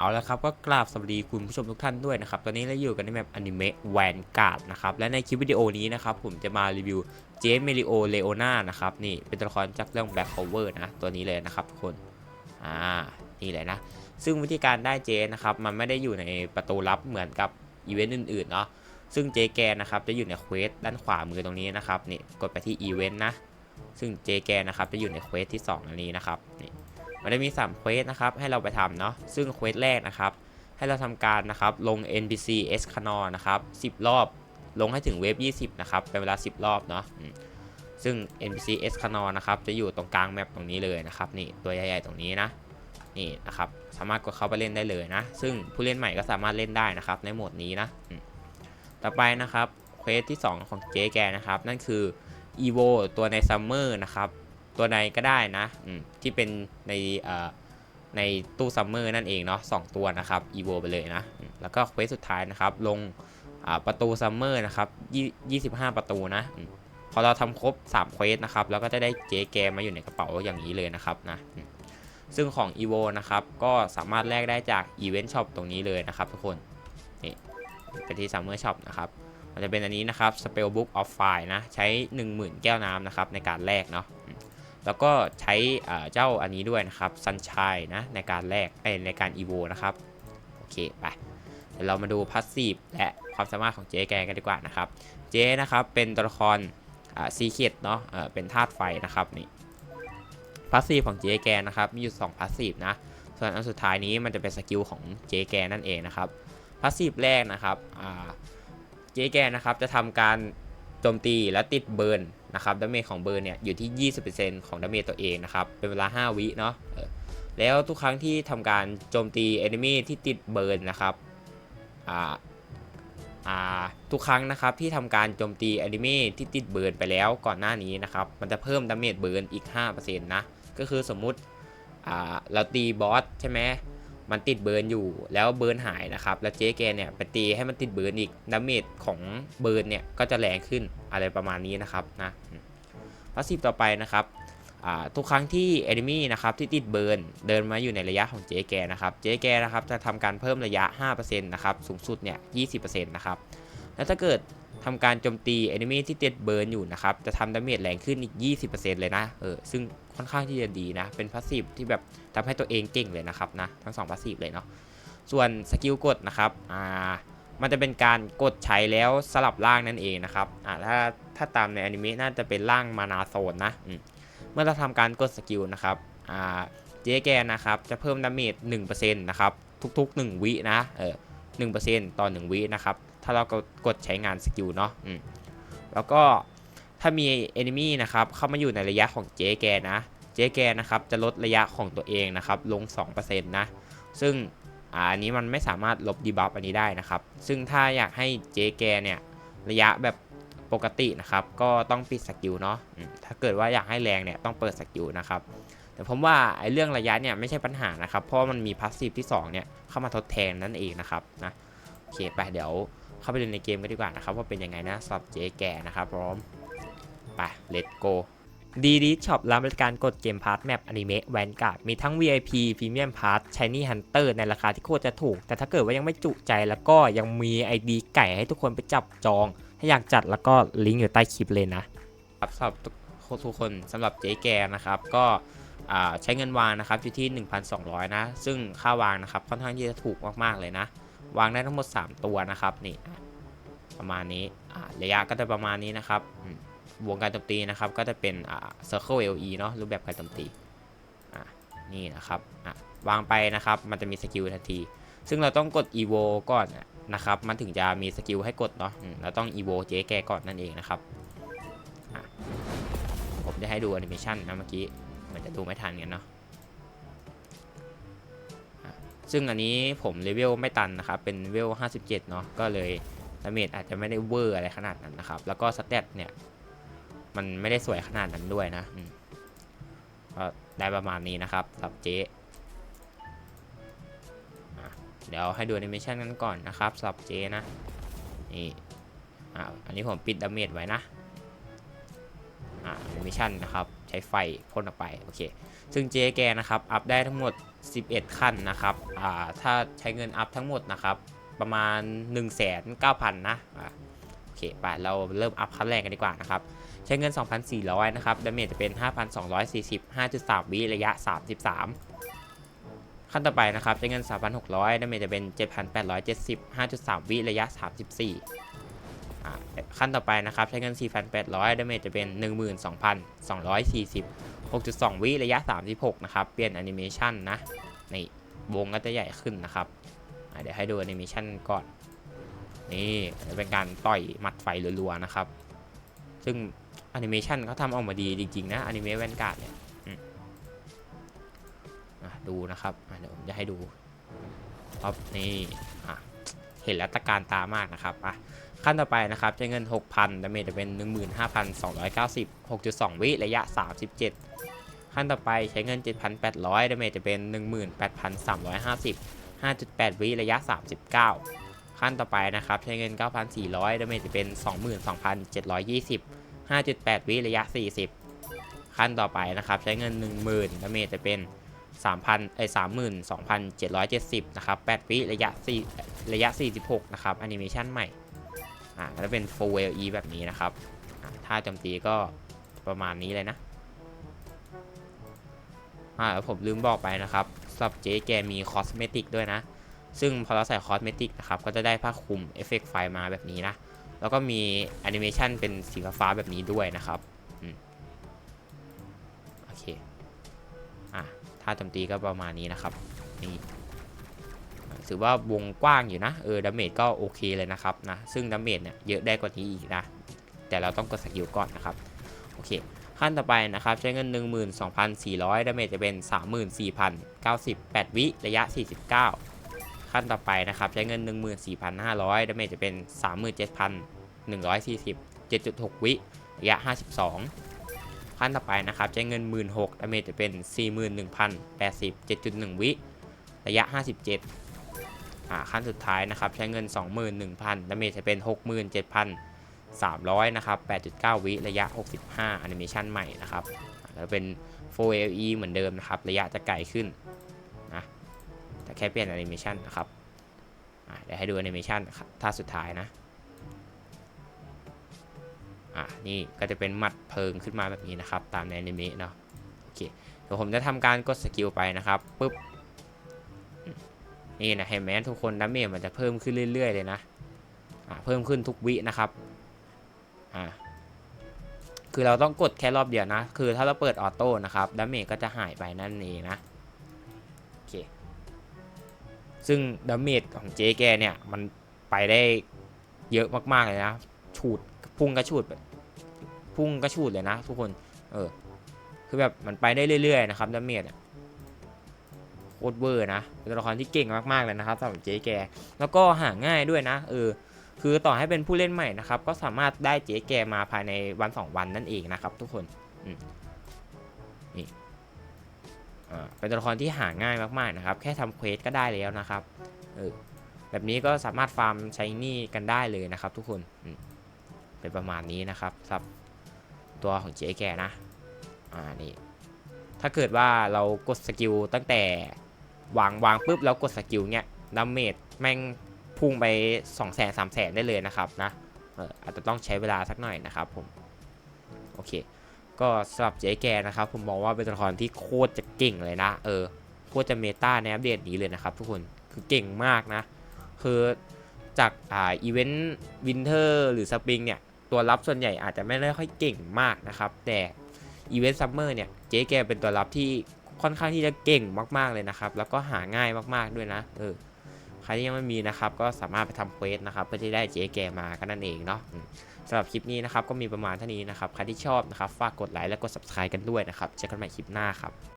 เอาละครับก็กราบสวัสดีคุณผู้ชมทุกท่านด้วยนะครับ ตอนนี้เราอยู่กันในแมปอนิเมะแวนการ์ดนะครับ และในคลิปวิดีโอนี้นะครับ ผมจะมารีวิวเจเมริโอเลโอนานะครับ นี่เป็นตัวละครจากเรื่อง Black Cover นะ ตัวนี้เลยนะครับทุกคน อ่า นี่เลยนะ ซึ่งวิธีการได้เจนะครับ มันไม่ได้อยู่ในประตูลับเหมือนกับอีเวนต์อื่นๆเนาะซึ่งเจแกนนะครับจะอยู่ในเควสด้านขวามือตรงนี้นะครับนี่กดไปที่อีเวนต์นะซึ่งเจแกนนะครับจะอยู่ในเควสที่สองอันนี้นะครับนี่ มันจะมี3เควสนะครับให้เราไปทำเนาะซึ่งเควสแรกนะครับให้เราทำการนะครับลง NPC S c a n o นะครับ10 รอบลงให้ถึงเวฟ20 นะครับ เป็นเวลา 10 รอบเนาะซึ่ง NPC S c a n o นะครับจะอยู่ตรงกลางแมปตรงนี้เลยนะครับนี่ตัวใหญ่ๆตรงนี้นะนี่นะครับสามารถกดเข้าไปเล่นได้เลยนะ ซึ่งผู้เล่นใหม่ก็สามารถเล่นได้นะครับในโหมดนี้นะต่อไปนะครับเควสที่ 2 ของเจ๊แกนะครับ นั่นคือ EVO ตัวในซัมเมอร์นะครับ ตัวใดก็ได้นะที่เป็นในในตู้ซัมเมอร์นั่นเองเนาะสองตัวนะครับอีโวไปเลยนะ แล้วก็เควสสุดท้ายนะครับ ลงประตูซัมเมอร์นะครับยี่สิบห้าประตูนะ พอเราทำครบ3เควสนะครับแล้วก็จะได้เจแกมาอยู่ในกระเป๋าอย่างนี้เลยนะครับนะซึ่งของ EVO นะครับก็สามารถแลกได้จาก Event Shop ตรงนี้เลยนะครับทุกคนนี่ไปที่ Summer Shop นะครับมันจะเป็นอันนี้นะครับ Spell Book of Fire นะ ใช้ 10,000 แก้วน้ำนะครับในการแลกเนาะ แล้วก็ใช้เจ้าอันนี้ด้วยนะครับ Sunshine นะในการแลกในการ EVO นะครับ โอเค ไปเดี๋ยวเรามาดูพาสซีฟและความสามารถของเจ๊แกกันดีกว่านะครับ เจ๊นะครับ เป็นตัวละครซีเคียดเนาะเอ่อเป็นธาตุไฟนะครับนี่พาสซีฟของเจ๊แกนะครับมีอยู่2พาสซีฟนะส่วนอันสุดท้ายนี้มันจะเป็นสกิลของเจ๊แกนั่นเองนะครับพาสซีฟแรกนะครับเจ๊แกนะครับจะทำการโจมตีและติดเบิร์น นะครับดาเมจของเบิร์นเนี่ยอยู่ที่ 20%ของดาเมจตัวเองนะครับ เป็นเวลา 5 วิเนาะแล้วทุกครั้งที่ทำการโจมตีเอนมีที่ติดเบิร์นนะครับอ่าอ่าทุกครั้งนะครับที่ทำการโจมตีแอนิเมที่ติดเบิร์นไปแล้วก่อนหน้านี้นะครับ มันจะเพิ่มดาเมจเบิร์นอีก 5%นะ ก็คือสมมุติอ่าเราตีบอสใช่ไหม มันติดเบิร์นอยู่แล้วเบิร์นหายนะครับ แล้วเจ๊แกเนี่ยไปตีให้มันติดเบิร์นอีกดาเมจของเบิร์นเนี่ยก็จะแรงขึ้นอะไรประมาณนี้นะครับนะพาสซีฟต่อไปนะครับทุกครั้งที่เอนิมี่นะครับที่ติดเบิร์นเดินมาอยู่ในระยะของเจ๊แกนะครับเจ๊แกนะครับจะทำการเพิ่มระยะ 5%นะครับสูงสุดเนี่ย 20%นะครับ แล้วถ้าเกิดทำการโจมตีเอนิมีที่เติดเบิร์นอยู่นะครับ จะทำดาเมจแรงขึ้นอีก 20%เลยนะเออซึ่งค่อนข้างที่จะดีนะ เป็นพาสซีฟที่แบบทำให้ตัวเองเก่งเลยนะครับนะ ทั้ง2พาสซีฟเลยเนาะส่วนสกิลกดนะครับอ่ามันจะเป็นการกดใช้แล้วสลับร่างนั่นเองนะครับอ่าถ้าถ้าตามในอนิเมะน่าจะเป็นร่างมานาโซนนะมเมื่อเราทำการกดสกิลนะครับอ่าเจแกนะครับจะเพิ่มดาเมจ1%นะครับทุกๆ 1 วินะเออ1%ต่อ 1 วินะครับ ถ้าเรากดใช้งานสกิลเนาะแล้วก็ถ้ามี enemy นะครับเข้ามาอยู่ในระยะของเจ๊แกนะ เจ๊แกนะครับจะลดระยะของตัวเองนะครับลง 2%นะซึ่งอันนี้มันไม่สามารถลบดีบัฟอันนี้ได้นะครับ ซึ่งถ้าอยากให้เจ๊แกเนี่ยระยะแบบปกตินะครับ ก็ต้องปิดสกิลเนาะถ้าเกิดว่าอยากให้แรงเนี่ยต้องเปิดสกิลนะครับแต่ผมว่าไอ้เรื่องระยะเนี่ยไม่ใช่ปัญหานะครับ เพราะมันมีพาสซีฟที่2เนี่ยเข้ามาทดแทนนั่นเองนะครับนะโอเคไปเดี๋ยว เข้าไปดูในเกมกันดีกว่านะครับ ว่าเป็นยังไงนะสำหรับเจ๊แก่นะครับพร้อมไป let's go ดีดีช็อปรับบริการกดเกมพาร์ทแมปอนิเมะแวนการ์ดมีทั้ง VIP พรีเมียมพาร์ทช h นี่ฮันเตอร์ในราคาที่โคตรจะถูก แต่ถ้าเกิดว่ายังไม่จุใจแล้วก็ยังมี ID ไก่ให้ทุกคนไปจับจอง ถ้าอยากจัดแล้วก็ลิงก์อยู่ใต้คลิปเลยนะครับสำหรับทุกคนสำหรับเจ๊แกนะครับ ก็ใช้เงินวางนะครับอยู่ที่ 1,200 นะ ซึ่งค่าวางนะครับค่อนข้างที่จะถูกมากๆเลยนะ วางได้ทั้งหมด 3 ตัวนะครับนี่ประมาณนี้ระยะก็จะประมาณนี้นะครับวงการโจมตีนะครับก็จะเป็นอ่า circle LE เนาะรูปแบบการโจมตีนี่นะครับวางไปนะครับมันจะมีสกิลทันที ซึ่งเราต้องกด evo ก่อนนะครับมันถึงจะมีสกิลให้กดเนาะเราต้อง evo เจ๊แกก่อนนั่นเองนะครับผมจะให้ดูแอนิเมชันนะเมื่อกี้เหมันจะดูไม่ทันกันเนาะ ซึ่งอันนี้ผมเลเวลไม่ตันนะครับ เป็นเลเวล 57 เนาะก็เลยดาเมจอาจจะไม่ได้เวอร์อะไรขนาดนั้นนะครับ แล้วก็สเตตเนี่ยมันไม่ได้สวยขนาดนั้นด้วยนะก็ได้ประมาณนี้นะครับสำหรับเจ๊อะเดี๋ยวให้ดูแอนิเมชันกันก่อนนะครับสำหรับเจ๊นะนี่อ่าอันนี้ผมปิดดาเมจไว้นะอ่าแอนิเมชันนะครับ ใช้ไฟพ่นออกไปโอเค ซึ่งเจ๊แกนะครับอัพได้ทั้งหมด 11 ขั้นนะครับอ่าถ้าใช้เงินอัพทั้งหมดนะครับประมาณ 1 9 0 0 0นะอ่าโอเคไปเราเริ่มอัพขั้นแรกกันดีกว่านะครับใช้เงิน 2,400 นะครับดาเมจจะเป็น 5,240 5.3 วิระยะ 33 ขั้นต่อไปนะครับใช้เงิน 3,600ดาเมจจะเป็น 7,870 5.3 วิระยะ 34 ขั้นต่อไปนะครับ ใช้เงิน 4,800 ดาเมจจะเป็น 12,240 6.2 วิระยะ 36 นะครับ เปลี่ยนแอนิเมชันนะ นี่ วงก็จะใหญ่ขึ้นนะครับ เดี๋ยวให้ดูแอนิเมชันก่อน นี่เป็นการต่อยหมัดไฟรัวๆ นะครับ ซึ่งแอนิเมชันเขาทำออกมาดีจริง ๆ นะแอนิเมะแวนการ์ดเนี่ยดูนะครับเดี๋ยวผมจะให้ดูครับนี่เห็นแล้วตะการตามากนะครับอะ ขั้นต่อไปนะครับใช้เงิน 6,000ดาเมจจะเป็น 15,290 6.2 วิระยะ 37 ขั้นต่อไปใช้เงิน 7,800ดาเมจจะเป็น 18,350 5.8 วิระยะ 39 ขั้นต่อไปนะครับใช้เงิน 9,400ดาเมจจะเป็น 22,720 5.8 วิระยะ 40 ขั้นต่อไปนะครับใช้เงิน 10,000ดาเมจจะเป็น3,000ไอ้32,770นะครับ8วิระยะ4ระยะ 46นะครับแอนิเมชันใหม่ อ่าแล้วเป็น full LE แบบนี้นะครับอ่าถ้าโจมตีก็ประมาณนี้เลยนะอ่าแล้วผมลืมบอกไปนะครับสำหรับเจ๊แกมีคอสเมติกด้วยนะ ซึ่งพอเราใส่คอสเมติกนะครับ ก็จะได้ผ้าคลุมเอฟเฟกต์ไฟมาแบบนี้นะ แล้วก็มีแอนิเมชันเป็นสีฟ้าแบบนี้ด้วยนะครับโอเค อะ ถ้าโจมตีก็ประมาณนี้นะครับ นี่ ถือว่าวงกว้างอยู่นะ เออดาเมจก็โอเคเลยนะครับนะ ซึ่งดาเมจเนี่ยเยอะได้กว่านี้อีกนะ แต่เราต้องกดสกิลก่อนนะครับ โอเค ขั้นต่อไปนะครับ ใช้เงิน 12,400 ดาเมจจะเป็น 34,098 วิระยะ 49 ขั้นต่อไปนะครับ ใช้เงิน 14,500 ดาเมจจะเป็น 37,140 7.6 วิระยะ 52 ขั้นต่อไปนะครับ ใช้เงิน 16,000ดาเมจจะเป็น 41,080 7.1 วิระยะ 57อ่า ขั้นสุดท้ายนะครับใช้เงิน 21,000ดาเมจจะเป็น 67,300 นะครับ 8.9 วิระยะ 65 แอนิเมชันใหม่นะครับแล้วเป็น 4LE เหมือนเดิมนะครับ ระยะจะไกลขึ้นนะแต่แค่เปลี่ยนแอนิเมชันนะครับเดี๋ยวให้ดูแอนิเมชันท่าสุดท้ายนะอ่านี่ก็จะเป็นหมัดเพลิงขึ้นมาแบบนี้นะครับ ตามในอนิเมะเนาะโอเคเดี๋ยวผมจะทำการกดสกิลไปนะครับปุ๊บ นี่นะเห็นไหมทุกคนดาเมจมันจะเพิ่มขึ้นเรื่อย ๆ เลยนะอ่าเพิ่มขึ้นทุกวินะครับอ่าคือเราต้องกดแค่รอบเดียวนะ คือถ้าเราเปิดออโต้นะครับดาเมจก็จะหายไปนั่นเองนะโอเคซึ่งดาเมจของเจ๊แกเนี่ยมันไปได้เยอะมากๆเลยนะฉูดพุ่งกระฉูดแบบพุ่งกระฉูดเลยนะ ทุกคนเออคือแบบมันไปได้เรื่อยๆนะครับดาเมจอะ คตรเวอร์นะเป็นตัวละครที่เก่งมากๆเลยนะครับสำหรับเจ๊แก แล้วก็หาง่ายด้วยนะเออคือต่อให้เป็นผู้เล่นใหม่นะครับก็สามารถได้เจ๊แกมาภายในวัน 2 วันนั่นเองนะครับทุกคนนี่เป็นตัวละครที่หาง่ายมากๆนะครับ แค่ทำเควสก็ได้แล้วนะครับเออแบบนี้ก็สามารถฟาร์มใช้หนี่กันได้เลยนะครับทุกคนเป็นประมาณนี้นะครับสำหรับตัวของเจ๊แกนะอ่านี่ถ้าเกิดว่าเรากดสกิลตั้งแต่ วางวางปุ๊บแล้วกดสกิลเนี้ยดาเมจแม่งพุ่งไป2 0 0 0 0 0 3 0 0 0 ได้เลยนะครับนะอออาจจะต้องใช้เวลาสักหน่อยนะครับผม โอเค ก็สำหรับเจ๊แกนะครับ ผมมองว่าเป็นตัวละครที่โคตรจะเก่งเลยนะ เออ โคตรจะเมตาในอัปเดตนี้เลยนะครับ ทุกคนคือเก่งมากนะ คือจากอ่าอีเวนต์วินเทอร์หรือสปริงเนี่ย ตัวรับส่วนใหญ่อาจจะไม่ได้ค่อยเก่งมากนะครับ แต่อีเวนต์ซัมเมอร์เนี่ย เจ๊แกเป็นตัวรับที่ ค่อนข้างที่จะเก่งมาก ๆเลยนะครับ แล้วก็หาง่ายมากๆด้วยนะเออใครที่ยังไม่มีนะครับก็สามารถไปทำเควสนะครับเพื่อที่ได้เจ๊แกมาก็นั่นเองเนาะสำหรับคลิปนี้นะครับก็มีประมาณเท่านี้นะครับใครที่ชอบนะครับฝากกดไลค์และกด subscribe กันด้วยนะครับเจอกันใหม่คลิปหน้าครับ